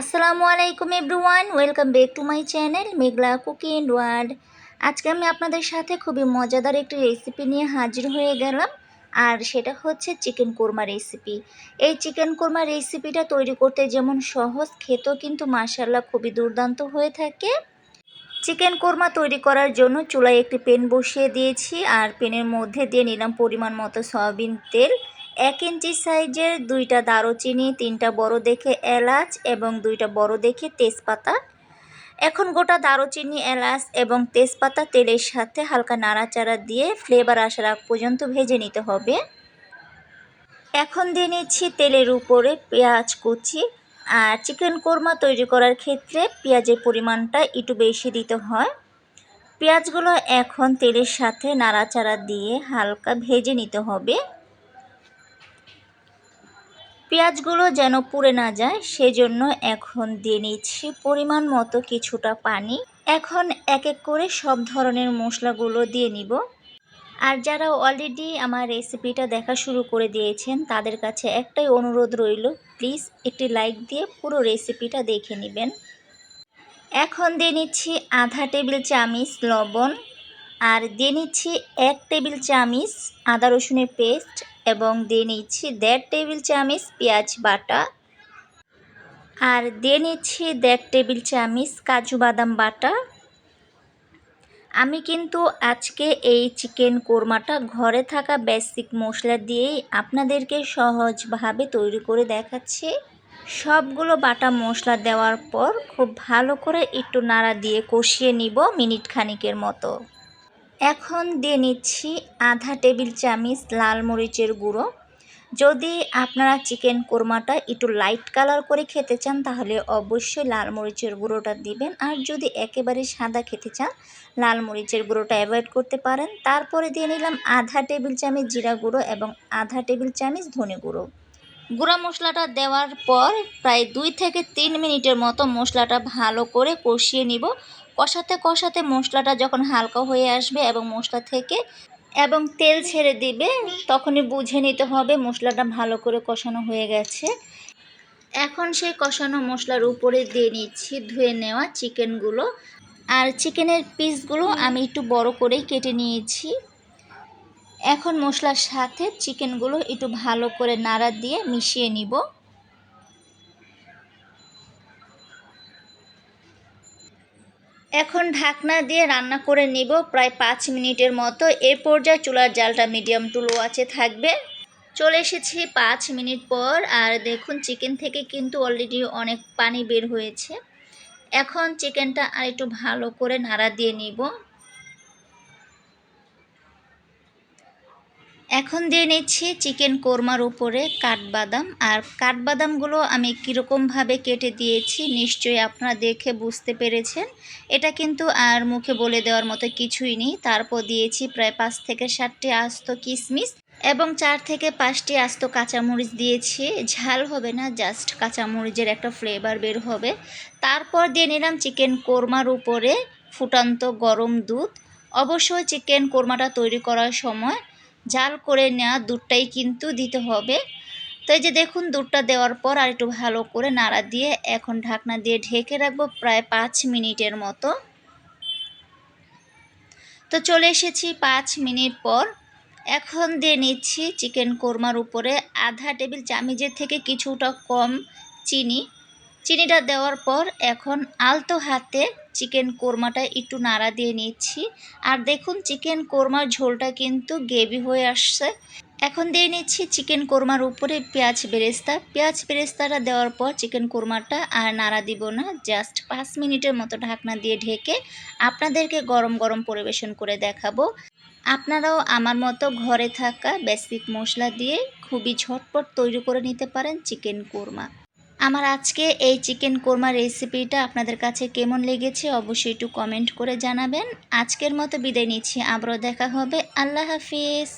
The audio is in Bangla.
আসসালামু আলাইকুম everyone, welcome back to my channel Meghla cookie world আজকে আমি আপনাদের সাথে খুবই মজাদার একটি রেসিপি নিয়ে হাজির হয়ে গেলাম, আর সেটা হচ্ছে চিকেন কোরমা রেসিপি এই চিকেন কোরমা রেসিপিটা তৈরি করতে যেমন সহজ, খেতেও কিন্তু মাসাল্লাহ খুবই দুর্দান্ত হয়ে থাকে। চিকেন কোরমা তৈরি করার জন্য চুলায় একটি পেন বসিয়ে দিয়েছি, আর পেনের মধ্যে দিয়ে নিলাম পরিমাণ মতো সয়াবিন তেল। এক ইঞ্চি সাইজের দুইটা দারুচিনি, তিনটা বড় দেখে এলাচ এবং দুইটা বড় দেখে তেজপাতা। এখন গোটা দারুচিনি, এলাচ এবং তেজপাতা তেলের সাথে হালকা নাড়াচাড়া দিয়ে ফ্লেভার আসার আগ পর্যন্ত ভেজে নিতে হবে। এখন দিয়ে নিচ্ছি তেলের উপরে পেঁয়াজ কুচি আর চিকেন কোরমা তৈরি করার ক্ষেত্রে পেঁয়াজের পরিমাণটা একটু বেশি দিতে হয়। পেঁয়াজগুলো এখন তেলের সাথে নাড়াচাড়া দিয়ে হালকা ভেজে নিতে হবে। পেঁয়াজগুলো যেন পুড়ে না যায়, সেজন্য এখন দিয়ে নিচ্ছি পরিমাণ মতো কিছুটা পানি। এখন এক এক করে সব ধরনের মশলাগুলো দিয়ে নিব। আর যারা অলরেডি আমার রেসিপিটা দেখা শুরু করে দিয়েছেন, তাদের কাছে একটাই অনুরোধ রইল প্লিজ একটি লাইক দিয়ে পুরো রেসিপিটা দেখে নেবেন। এখন দিয়ে নিচ্ছি আধা টেবিল চামিচ লবণ, আর দিয়ে নিচ্ছি এক টেবিল চামিচ আদা রসুনের পেস্ট এবং দিয়ে নিচ্ছি দেড় টেবিল চামিচ পেঁয়াজ বাটা। আর দিয়ে নিচ্ছি দেড় টেবিল চামিচ কাজু বাদাম বাটা। আমি কিন্তু আজকে এই চিকেন কোরমাটা ঘরে থাকা বেসিক মশলা দিয়েই আপনাদেরকে সহজভাবে তৈরি করে দেখাচ্ছি। সবগুলো বাটা মশলা দেওয়ার পর খুব ভালো করে একটু নাড়া দিয়ে কষিয়ে নিব মিনিট খানিকের মতো। এখন দিয়ে নিচ্ছি আধা টেবিল চামিচ লাল মরিচের গুঁড়ো। যদি আপনারা চিকেন কোরমাটা একটু লাইট কালার করে খেতে চান, তাহলে অবশ্যই লাল মরিচের গুঁড়োটা দিবেন। আর যদি একেবারে সাদা খেতে চান, লাল মরিচের গুঁড়োটা অ্যাভয়েড করতে পারেন। তারপরে দিয়ে নিলাম আধা টেবিল চামচ জিরা গুঁড়ো এবং আধা টেবিল চামচ ধনে গুঁড়ো। গুঁড়া মশলাটা দেওয়ার পর প্রায় দুই থেকে তিন মিনিটের মতো মশলাটা ভালো করে কষিয়ে নিব। কষাতে কষাতে মশলাটা যখন হালকা হয়ে আসবে এবং মশলা থেকে এবং তেল ছেড়ে দিবে, তখনই বুঝে নিতে হবে মশলাটা ভালো করে কষানো হয়ে গেছে। এখন সেই কষানো মশলার উপরে দিয়ে নিচ্ছি ধুয়ে নেওয়া চিকেনগুলো। আর চিকেনের পিসগুলো আমি একটু বড় করেই কেটে নিয়েছি। এখন মশলার সাথে চিকেনগুলো একটু ভালো করে নাড়া দিয়ে মিশিয়ে নিব। এখন ঢাকনা দিয়ে রান্না করে নিব প্রায় পাঁচ মিনিটের মতো। এ পর্যায়ে চুলার জালটা মিডিয়াম টু লো আছে থাকবে। চলে এসেছি পাঁচ মিনিট পর, আর দেখুন চিকেন থেকে কিন্তু অলরেডি অনেক পানি বের হয়েছে। এখন চিকেনটা আর একটু ভালো করে নাড়া দিয়ে নিব। এখন দিয়ে নিচ্ছি চিকেন কোরমার উপরে কাঠবাদাম। আর কাঠবাদামগুলো আমি কীরকমভাবে কেটে দিয়েছি, নিশ্চয়ই আপনারা দেখে বুঝতে পেরেছেন। এটা কিন্তু আর মুখে বলে দেওয়ার মতো কিছুই নেই। তারপর দিয়েছি প্রায় পাঁচ থেকে সাতটি আস্ত কিশমিশ এবং চার থেকে পাঁচটি আস্ত কাঁচামরিচ দিয়েছি। ঝাল হবে না, জাস্ট কাঁচামরিচের একটা ফ্লেভার বের হবে। তারপর দিয়ে নিলাম চিকেন কোরমার উপরে ফুটান্ত গরম দুধ। অবশ্যই চিকেন কোরমাটা তৈরি করার সময় জাল করে নেওয়া দুধটাই কিন্তু দিতে হবে। তো এই যে দেখুন, দুধটা দেওয়ার পর আর একটু ভালো করে নাড়া দিয়ে এখন ঢাকনা দিয়ে ঢেকে রাখব প্রায় পাঁচ মিনিটের মতো। তো চলে এসেছি পাঁচ মিনিট পর। এখন দিয়ে নিচ্ছি চিকেন কোরমার উপরে আধা টেবিল চামিচের থেকে কিছুটা কম চিনি। চিনিটা দেওয়ার পর এখন আলতো হাতে চিকেন কোরমাটা একটু নাড়া দিয়ে নিচ্ছি। আর দেখুন, চিকেন কোরমার ঝোলটা কিন্তু গেভি হয়ে আসছে। এখন দিয়ে নিচ্ছি চিকেন কোরমার উপরে পেঁয়াজ বেরেস্তা। পেঁয়াজ বেরেস্তাটা দেওয়ার পর চিকেন কোরমাটা আর নাড়া দিব না। জাস্ট পাঁচ মিনিটের মতো ঢাকনা দিয়ে ঢেকে আপনাদেরকে গরম গরম পরিবেশন করে দেখাবো। আপনারাও আমার মতো ঘরে থাকা বেসিক মশলা দিয়ে খুবই ঝটপট তৈরি করে নিতে পারেন চিকেন কোরমা। আমার আজকে এই চিকেন কোরমা রেসিপিটা আপনাদের কাছে কেমন লেগেছে অবশ্যই একটু কমেন্ট করে জানাবেন। আজকের মতো বিদায় নিচ্ছি, আবারও দেখা হবে। আল্লাহ হাফিজ।